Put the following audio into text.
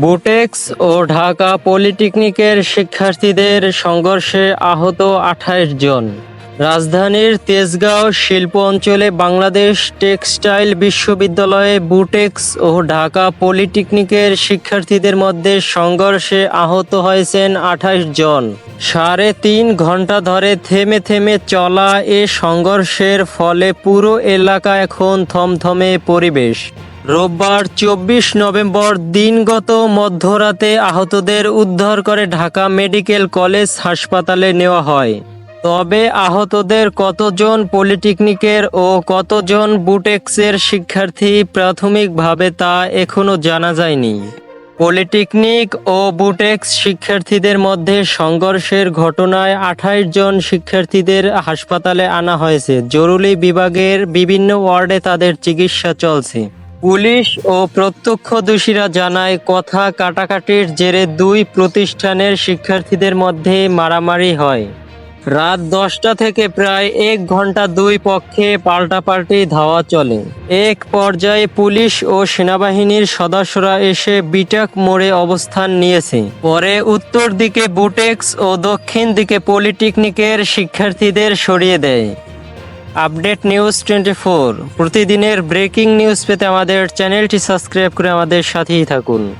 বুটেক্স ও ঢাকা পলিটেকনিকের শিক্ষার্থীদের সংঘর্ষে আহত আঠাইশ জন। রাজধানীর তেজগাঁও শিল্প অঞ্চলে বাংলাদেশ টেক্সটাইল বিশ্ববিদ্যালয়ে বুটেক্স ও ঢাকা পলিটেকনিকের শিক্ষার্থীদের মধ্যে সংঘর্ষে আহত হয়েছেন আঠাশ জন। সাড়ে তিন ঘণ্টা ধরে থেমে থেমে চলা এ সংঘর্ষের ফলে পুরো এলাকা এখন থমথমে পরিবেশ। রোববার চব্বিশ নভেম্বর দিনগত মধ্যরাতে আহতদের উদ্ধার করে ঢাকা মেডিকেল কলেজ হাসপাতালে নেওয়া হয়। তবে আহতদের কতজন পলিটেকনিকের ও কতজন বুটেক্সের শিক্ষার্থী প্রাথমিকভাবে তা এখনও জানা যায়নি। পলিটেকনিক ও বুটেক্স শিক্ষার্থীদের মধ্যে সংঘর্ষের ঘটনায় আঠাইশ জন শিক্ষার্থীদের হাসপাতালে আনা হয়েছে। জরুরি বিভাগের বিভিন্ন ওয়ার্ডে তাদের চিকিৎসা চলছে। পুলিশ ও প্রত্যক্ষদর্শীরা জানায়, কথা কাটাকাটির জেরে দুই প্রতিষ্ঠানের শিক্ষার্থীদের মধ্যে মারামারি হয়। রাত দশটা থেকে প্রায় এক ঘণ্টা দুই পক্ষে পাল্টাপাল্টি ধাওয়া চলে। এক পর্যায়ে পুলিশ ও সেনাবাহিনীর সদস্যরা এসে বিটাক মোড়ে অবস্থান নিয়েছে। পরে উত্তর দিকে বুটেক্স ও দক্ষিণ দিকে পলিটেকনিকের শিক্ষার্থীদের সরিয়ে দেয়। Update news twenty four. প্রতিদিনের ব্রেকিং নিউজ পেতে আমাদের চ্যানেলটি সাবস্ক্রাইব করে আমাদের সাথেই থাকুন।